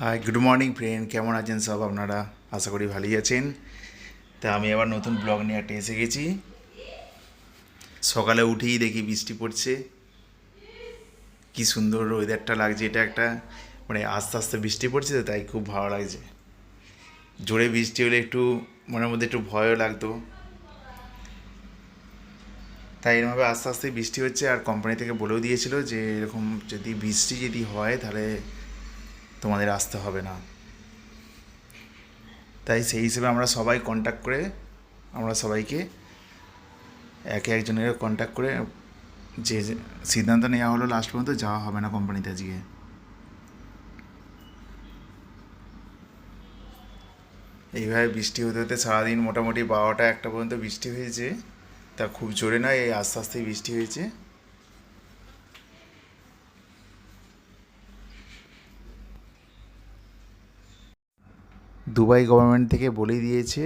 Hi good morning friend কেমন আছেন সব আপনারা? আশা করি ভালোই আছেন। তা আমি আবার নতুন ব্লগ নিয়ে একটা এসে গেছি। সকালে উঠেই দেখি বৃষ্টি পড়ছে। কি সুন্দর ওয়েদারটা লাগছে, এটা একটা। মানে আস্তে আস্তে বৃষ্টি পড়ছে তাই খুব ভালো লাগছে। জোরে বৃষ্টি হলে একটু মনের মধ্যে একটু ভয়ও লাগতো। তাই এরমভাবে আস্তে আস্তে বৃষ্টি হচ্ছে, আর কোম্পানি থেকে বলেও দিয়েছিল যে এরকম যদি বৃষ্টি যদি হয়, তাহলে তোমাদের আসতে হবে না। তাই সেই হিসেবে আমরা সবাই কন্ট্যাক্ট করে, আমরা সবাইকে একে একজনের কন্ট্যাক্ট করে যে সিদ্ধান্ত নেওয়া হলো লাস্ট পর্যন্ত যাওয়া হবে না কোম্পানিতে আজকে। এইভাবে বৃষ্টি হতে হতে সারাদিন মোটামুটি বারোটা একটা পর্যন্ত বৃষ্টি হয়েছে। তা খুব জোরে নয়, এই আস্তে আস্তেই বৃষ্টি হয়েছে। দুবাই গভর্নমেন্ট থেকে বলে দিয়েছে,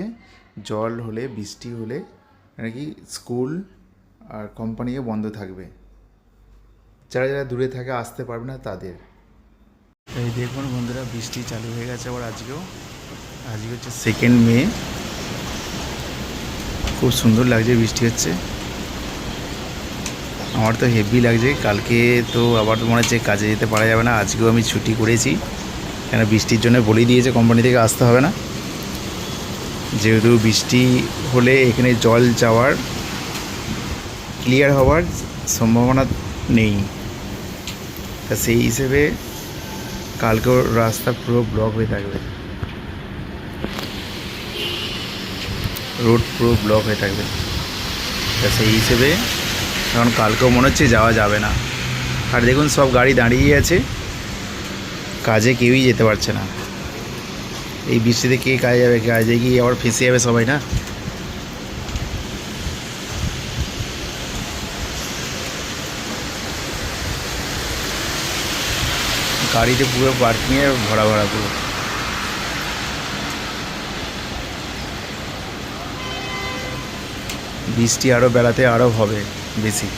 জল হলে, বৃষ্টি হলে নাকি স্কুল আর কোম্পানিও বন্ধ থাকবে। যারা যারা দূরে থাকে, আসতে পারবে না তাদের। এই দেখুন বন্ধুরা, বৃষ্টি চালু হয়ে গেছে আবার আজকেও। আজকে হচ্ছে সেকেন্ড মে। খুব সুন্দর লাগছে বৃষ্টি হচ্ছে। আমার তো হেভি লাগছে। কালকে তো আবার তো মনে হচ্ছে কাজে যেতে পারা যাবে না। আজকেও আমি ছুটি করেছি। কেন বৃষ্টির জন্য বলেই দিয়েছে কোম্পানি থেকে আসতে হবে না। যেহেতু বৃষ্টি হলে এখানে জল যাওয়ার ক্লিয়ার হওয়ার সম্ভাবনা নেই। তা সেই হিসেবে কালকেও রাস্তা পুরো ব্লক হয়ে থাকবে। রোড পুরো ব্লক হয়ে থাকবে। তা সেই হিসেবে এখন কালকেও মনে হচ্ছে যাওয়া যাবে না। আর দেখুন সব গাড়ি দাঁড়িয়ে আছে। কাজে কেউই যেতে পারছে না। এই বৃষ্টিতে কে কাজে যাবে, কাজে গিয়ে আবার ফেঁসে যাবে সবাই না? গাড়িতে পুরো পার্কিংয়ে ভরা ভরা পুরো। বৃষ্টি আরও বেড়াতে আরও হবে, বেশি।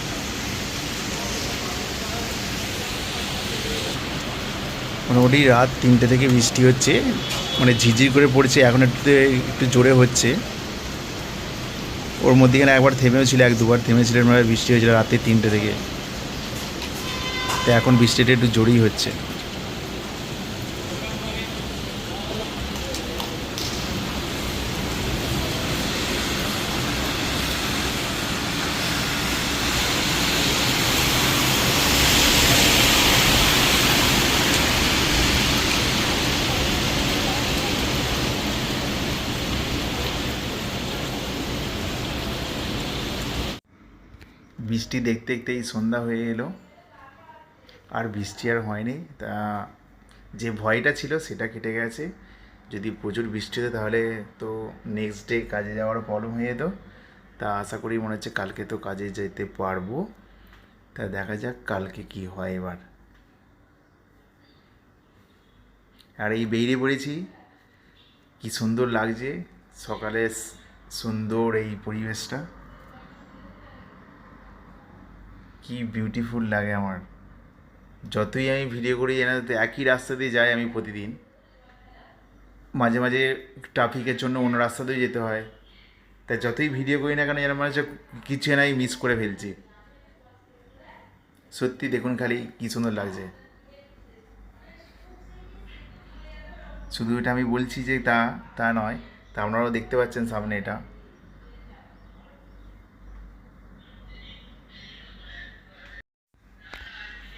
মোটামুটি রাত তিনটে থেকে বৃষ্টি হচ্ছে। মানে ঝিঝির করে পড়ছে, এখন একটু একটু জোরে হচ্ছে। ওর মধ্যেখানে একবার থেমেও ছিল, এক দুবার থেমেছিল বৃষ্টি হয়েছিল রাতে তিনটে থেকে। তো এখন বৃষ্টিটা একটু জোরেই হচ্ছে। বৃষ্টি দেখতে দেখতেই সন্ধ্যা হয়ে এলো। আর বৃষ্টি আর হয়নি। তা যে ভয়টা ছিল সেটা কেটে গেছে। যদি প্রচুর বৃষ্টি হতো তাহলে তো নেক্সট ডে কাজে যাওয়ার প্রবলেম হয়ে যেত। তা আশা করি মনে হচ্ছে কালকে তো কাজে যেতে পারব। তা দেখা যাক কালকে কি হয় এবার। আর এই বেরিয়ে পড়েছি। কি সুন্দর লাগছে। সকালে সুন্দর এই পরিবেশটা। কি বিউটিফুল লাগে আমার। যতই আমি ভিডিও করি তো একই রাস্তা দিয়ে যাই আমি প্রতিদিন। মাঝে মাঝে ট্রাফিকের জন্য অন্য রাস্তা দিয়ে যেতে হয়। তাই যতই ভিডিও করি না কেন, যেন মনে হচ্ছে কিছু নাই মিস করে ফেলছি। সত্যি দেখুন খালি কি সুন্দর লাগছে। শুধু এটা আমি বলছি যে তা তা নয়, তা আপনারাও দেখতে পাচ্ছেন সামনে এটা।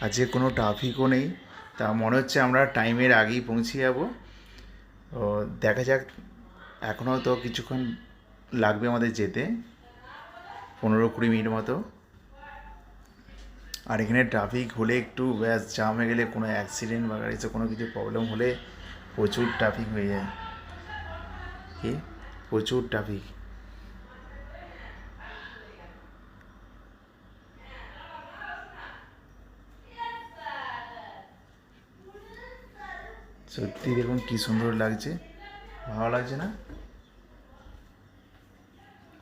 আজকে কোনো ট্রাফিকও নেই। তা মনে হচ্ছে আমরা টাইমের আগেই পৌঁছে যাব। ও, দেখা যাক এখনও তো কিছুক্ষণ লাগবে আমাদের যেতে। পনেরো কুড়ি মিনিট মতো। আর এখানে ট্রাফিক হলে একটু ব্যাস জাম হয়ে গেলে কোনো অ্যাক্সিডেন্ট বা গাড়িতে কোনো কিছু প্রবলেম হলে প্রচুর ট্রাফিক হয়ে যায়। কি? প্রচুর ট্রাফিক সত্যি দেখুন কি সুন্দর লাগছে। ভালো লাগছে না?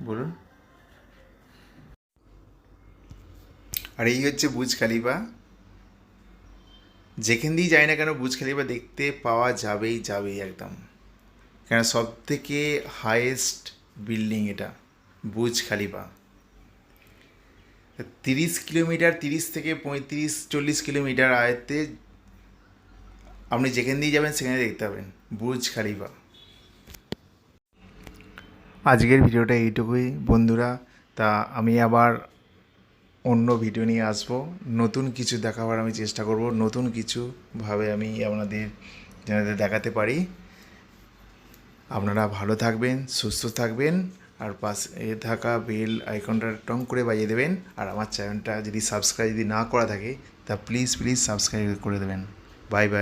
বলুন। আর এই হচ্ছে বুজ খালিফা। যেখান দিয়েই যাই না কেন বুজ খালিফা দেখতে পাওয়া যাবেই যাবেই একদম। কেন সব থেকে হায়েস্ট বিল্ডিং এটা, বুজ খালিফা। তিরিশ কিলোমিটার, তিরিশ থেকে পঁয়ত্রিশ, চল্লিশ কিলোমিটার আয়ত্তে আপনি যেখান দিয়ে যাবেন, সেখানে দেখতে পাবেন। বুজ খালিফা। আজকের ভিডিওটা এইটুকুই। বন্ধুরা, তা আমি আবার অন্য ভিডিও নিয়ে আসব। নতুন কিছু দেখাবার আমি চেষ্টা করব। নতুন কিছু ভাবে আমি আপনাদের যেন দেখাতে পারি। আপনারা ভালো থাকবেন, সুস্থ থাকবেন, আর পাশে থাকা বেল আইকনটা টং করে বাজিয়ে দেবেন। আর আমার চ্যানেলটা যদি সাবস্ক্রাইব যদি না করা থাকে, তা প্লিজ প্লিজ সাবস্ক্রাইব করে দেবেন। Bye bye.